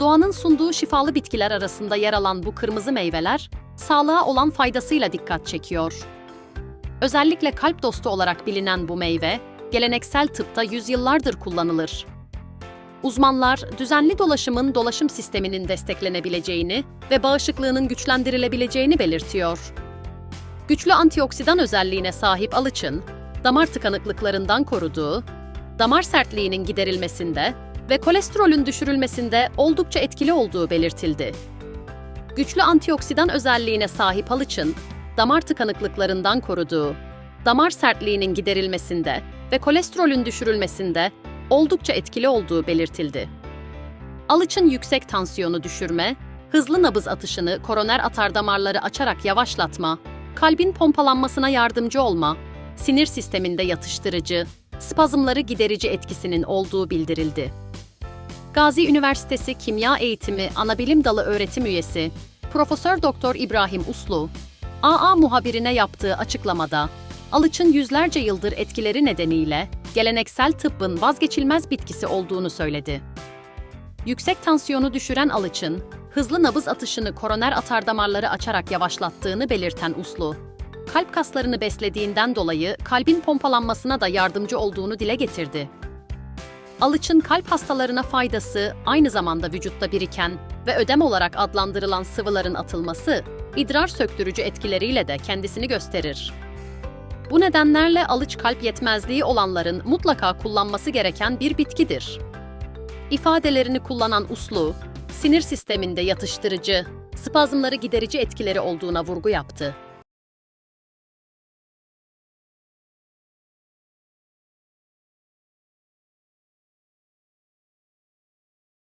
Doğanın sunduğu şifalı bitkiler arasında yer alan bu kırmızı meyveler, sağlığa olan faydasıyla dikkat çekiyor. Özellikle kalp dostu olarak bilinen bu meyve, geleneksel tıpta yüzyıllardır kullanılır. Uzmanlar, düzenli dolaşımın dolaşım sisteminin desteklenebileceğini ve bağışıklığının güçlendirilebileceğini belirtiyor. Güçlü antioksidan özelliğine sahip alıçın, damar tıkanıklıklarından koruduğu, damar sertliğinin giderilmesinde ve kolesterolün düşürülmesinde oldukça etkili olduğu belirtildi. Güçlü antioksidan özelliğine sahip halıçın, damar tıkanıklıklarından koruduğu, damar sertliğinin giderilmesinde ve kolesterolün düşürülmesinde oldukça etkili olduğu belirtildi. Alıçın yüksek tansiyonu düşürme, hızlı nabız atışını koroner atardamarları açarak yavaşlatma, kalbin pompalanmasına yardımcı olma, sinir sisteminde yatıştırıcı, spazmları giderici etkisinin olduğu bildirildi. Gazi Üniversitesi Kimya Eğitimi Anabilim Dalı öğretim üyesi Profesör Doktor İbrahim Uslu, AA muhabirine yaptığı açıklamada, alıçın yüzlerce yıldır etkileri nedeniyle geleneksel tıbbın vazgeçilmez bitkisi olduğunu söyledi. Yüksek tansiyonu düşüren alıçın, hızlı nabız atışını koroner atardamarları açarak yavaşlattığını belirten Uslu, kalp kaslarını beslediğinden dolayı kalbin pompalanmasına da yardımcı olduğunu dile getirdi. Alıçın kalp hastalarına faydası aynı zamanda vücutta biriken ve ödem olarak adlandırılan sıvıların atılması, idrar söktürücü etkileriyle de kendisini gösterir. Bu nedenlerle alıç kalp yetmezliği olanların mutlaka kullanması gereken bir bitkidir. İfadelerini kullanan uslu, sinir sisteminde yatıştırıcı, spazmları giderici etkileri olduğuna vurgu yaptı.